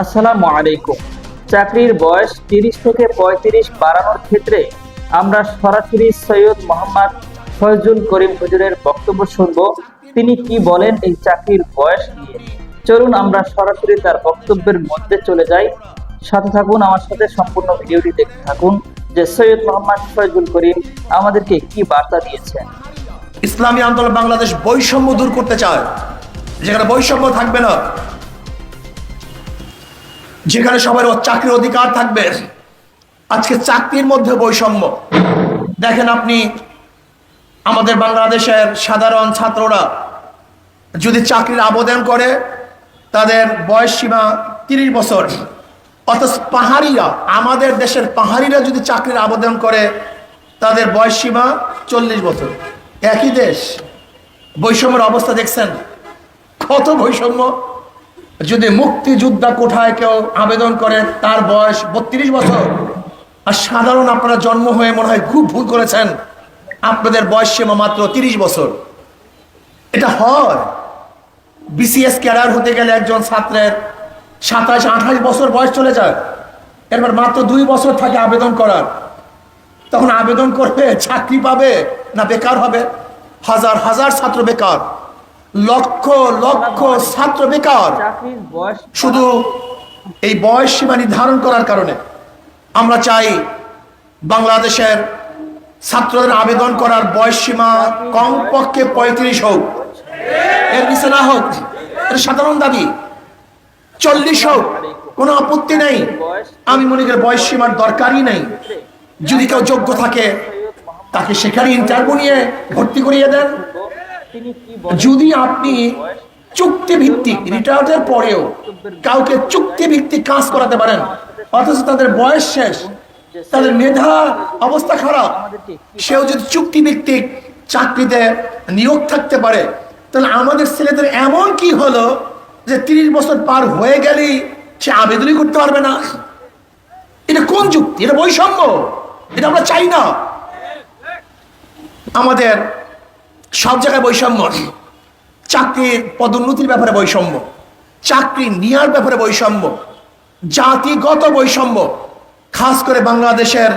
আসসালামু আলাইকুম। চাকরির বয়স তিরিশ থেকে পঁয়ত্রিশ বাড়ানোর ক্ষেত্রে আমরা সরাসরি সৈয়দ মোহাম্মদ ফয়জুল করিম হুজুরের বক্তব্য শুনব। তিনি কি বলেন এই চাকরির বয়স নিয়ে? চলুন আমরা সরাসরি তার বক্তব্যের মধ্যে চলে যাই। সাথে থাকুন, আমার সাথে সম্পূর্ণ ভিডিওটি দেখতে থাকুন যে সৈয়দ মোহাম্মদ ফয়জুল করিম আমাদেরকে কি বার্তা দিয়েছেন। ইসলামী আন্দোলন বাংলাদেশ বৈষম্য দূর করতে চায়। যেখানে বৈষম্য থাকবে না যেখানে সবার চাকরির অধিকার থাকবে। আজকে চাকরির মধ্যে বৈষম্য। দেখেন আপনি, আমাদের বাংলাদেশের সাধারণ ছাত্ররা যদি চাকরির আবেদন করে, তাদের বয়স সীমা তিরিশ বছর। অথচ পাহাড়িরা, আমাদের দেশের পাহাড়িরা যদি চাকরির আবেদন করে, তাদের বয়স সীমা চল্লিশ বছর। একই দেশ। বৈষম্যের অবস্থা দেখছেন। কত বৈষম্য। যদি মুক্তিযোদ্ধা কোঠায় কেউ আবেদন করে, তার বয়স বত্রিশ বছর, আর সাধারণ আপনারা জন্ম হয়ে মনে হয় খুব ভুল করেছেন, আপনাদের বয়স সীমা মাত্র তিরিশ বছর। এটা হয়। বিসিএস ক্যাডার হতে গেলে একজন ছাত্রের সাতাশ, আঠাশ বছর বয়স চলে যায়, এরপর মাত্র দুই বছর থাকে আবেদন করার। তখন আবেদন করবে চাকরি পাবে না বেকার হবে? হাজার হাজার ছাত্র বেকার। লক্ষ লক্ষ ছাত্র বেকার। শুধু এই বয়স সীমা নির্ধারণ করার কারণে আমরা চাই বাংলাদেশের ছাত্রদের আবেদন করার বয়স সীমা কমপক্ষে পঁয়ত্রিশ হোক। এর নিচে না হোক সাধারণ দাবি চল্লিশ হোক কোনো আপত্তি নেই। আমি মনে করি বয়স সীমার দরকারই নেই। যদি কেউ যোগ্য থাকে তাকে সেখানে ইন্টারভিউ নিয়ে ভর্তি করিয়ে দেন। যদি আপনি চুক্তি ভিত্তিক রিটায়ার্ডের পরেও কাউকে চুক্তি ভিত্তিক কাজ করাতে পারেন, অথচ তাদের বয়স শেষ, তাদের মেধা অবস্থা খারাপ, সেও যদি চুক্তি ভিত্তিক চাকরিতে নিয়োগ থাকতে পারে, তাহলে আমাদের ছেলেদের এমন কি হলো যে তিরিশ বছর পার হয়ে গেলেই সে আবেদনই করতে পারবে না? এটা কোন যুক্তি? এটা বৈষম্য? এটা আমরা চাই না। আমাদের সব জায়গায় বৈষম্য। চাকরির পদোন্নতির ব্যাপারে বৈষম্য। চাকরি নেওয়ার ব্যাপারে বৈষম্য। জাতিগত বৈষম্য। খাস করে বাংলাদেশের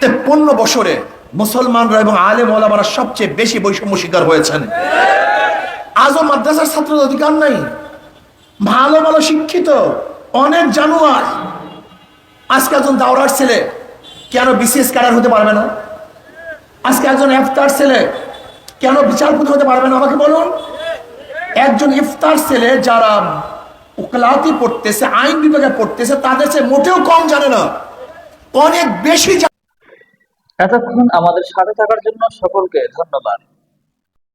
তেপ্পন্ন বছরে মুসলমানরা এবং আলেম ওলামারা সবচেয়ে বেশি বৈষম্য শিকার হয়েছেন। আজও মাদ্রাসার ছাত্রদের অধিকার নাই। ভালো ভালো শিক্ষিত, অনেক জানুয়ার। আজকে একজন দাওরার ছেলে, কেন বিসিএস ক্যাডার হতে পারবে না? আজকে একজন ইফতার ছেলে কেন বিচারপতি হতে পারবে না? আমাকে বলুন। একজন ইফতার ছেলে যারা উকলাতি পড়তেছে, আইন বিভাগে পড়তেছে, তাদের সে মোটেও কম জানে না। অনেক বেশি। এতক্ষণ আমাদের সাথে থাকার জন্য সকলকে ধন্যবাদ।